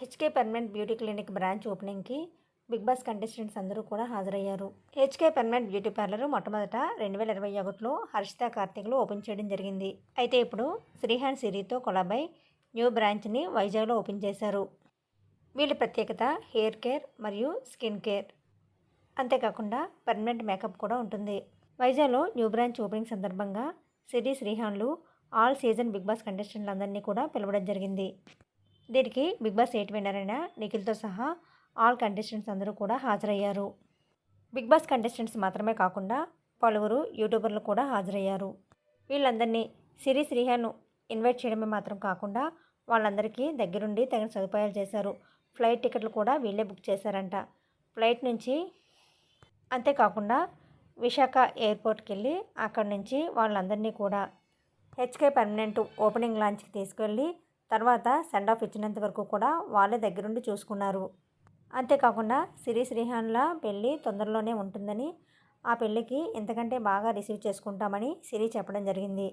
HK permanent beauty clinic branch ఓపెనింగ్కి big boss contestants అందరూ కూడా హాజరయ్యారు. హెచ్కే పర్మనెంట్ బ్యూటీ పార్లర్ మొట్టమొదట రెండు వేల ఇరవై ఒకటిలో హర్షిత కార్తిక్లో ఓపెన్ చేయడం జరిగింది. అయితే ఇప్పుడు శ్రీహాన్ సిరితో కొలాబై న్యూ బ్రాంచ్ని వైజాగ్లో ఓపెన్ చేశారు. వీళ్ళ ప్రత్యేకత హెయిర్ కేర్ మరియు స్కిన్ కేర్. అంతేకాకుండా పర్మనెంట్ మేకప్ కూడా ఉంటుంది. వైజాగ్లో న్యూ బ్రాంచ్ ఓపెనింగ్ సందర్భంగా సిరి శ్రీహాన్లు ఆల్ సీజన్ బిగ్ బాస్ కంటెస్టెంట్లందరినీ కూడా పిలవడం జరిగింది. దీనికి బిగ్ బాస్ ఎయిట్ విన్నర్ అయిన నిఖిల్తో సహా ఆల్ కంటెస్టెంట్స్ అందరూ కూడా హాజరయ్యారు. బిగ్ బాస్ కంటెస్టెంట్స్ మాత్రమే కాకుండా పలువురు యూట్యూబర్లు కూడా హాజరయ్యారు. వీళ్ళందరినీ సిరి శ్రీహాన్ ఇన్వైట్ చేయడమే మాత్రం కాకుండా వాళ్ళందరికీ దగ్గరుండి తగిన సదుపాయాలు చేశారు. ఫ్లైట్ టికెట్లు కూడా వీళ్ళే బుక్ చేశారంట. ఫ్లైట్ నుంచి అంతేకాకుండా విశాఖ ఎయిర్పోర్ట్కి వెళ్ళి అక్కడి నుంచి వాళ్ళందరినీ కూడా హెచ్కే పర్మనెంట్ ఓపెనింగ్ లాంచ్కి తీసుకెళ్ళి తర్వాత సెండ్ ఆఫ్ ఇచ్చినంత వరకు కూడా వాళ్ళే దగ్గరుండి చూసుకున్నారు. అంతేకాకుండా సిరి శ్రీహాన్ల పెళ్ళి తొందరలోనే ఉంటుందని ఆ పెళ్ళికి ఎంతకంటే బాగా రిసీవ్ చేసుకుంటామని సిరి చెప్పడం జరిగింది.